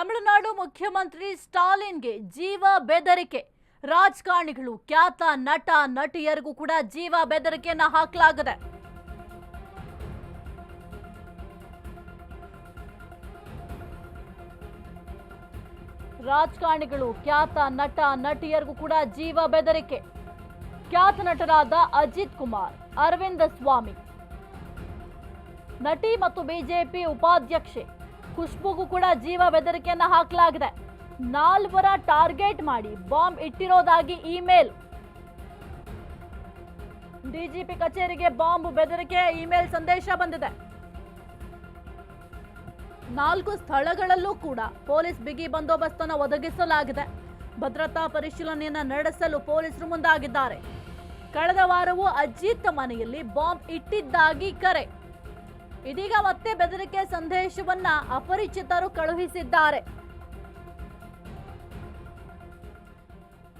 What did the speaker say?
ತಮಿಳುನಾಡು ಮುಖ್ಯಮಂತ್ರಿ ಸ್ಟಾಲಿನ್ಗೆ ಜೀವ ಬೆದರಿಕೆ. ರಾಜಕಾರಣಿಗಳು ಖ್ಯಾತ ನಟ, ನಟಿಯರಿಗೂ ಕೂಡ ಜೀವ ಬೆದರಿಕೆಯನ್ನ ಹಾಕಲಾಗಿದೆ. ರಾಜಕಾರಣಿಗಳು ಖ್ಯಾತ ನಟ, ನಟಿಯರಿಗೂ ಕೂಡ ಜೀವ ಬೆದರಿಕೆ. ಖ್ಯಾತ ನಟರಾದ ಅಜಿತ್ ಕುಮಾರ್, ಅರವಿಂದ ಸ್ವಾಮಿ. ನಟಿ ಮತ್ತು ಬಿಜೆಪಿ ಉಪಾಧ್ಯಕ್ಷೆ ಖುಷ್ಬುಗೂ ಕೂಡ ಜೀವ ಬೆದರಿಕೆಯನ್ನು ಹಾಕಲಾಗಿದೆ. ನಾಲ್ವರ ಟಾರ್ಗೆಟ್ ಮಾಡಿ ಬಾಂಬ್ ಇಟ್ಟಿರೋದಾಗಿ ಇಮೇಲ್. ಡಿಜಿಪಿ ಕಚೇರಿಗೆ ಬಾಂಬ್ ಬೆದರಿಕೆ ಇಮೇಲ್ ಸಂದೇಶ ಬಂದಿದೆ. ನಾಲ್ಕು ಸ್ಥಳಗಳಲ್ಲೂ ಕೂಡ ಪೊಲೀಸ್ ಬಿಗಿ ಬಂದೋಬಸ್ತನ್ನು ಒದಗಿಸಲಾಗಿದೆ. ಭದ್ರತಾ ಪರಿಶೀಲನೆಯನ್ನು ನಡೆಸಲು ಪೊಲೀಸರು ಮುಂದಾಗಿದ್ದಾರೆ. ಕಳೆದ ವಾರವೂ ಅಜಿತ್ ಮನೆಯಲ್ಲಿ ಬಾಂಬ್ ಇಟ್ಟಿದ್ದಾಗಿ ಕರೆ. ಇದೀಗ ಮತ್ತೆ ಬೆದರಿಕೆ ಸಂದೇಶವನ್ನ ಅಪರಿಚಿತರು ಕಳುಹಿಸಿದ್ದಾರೆ.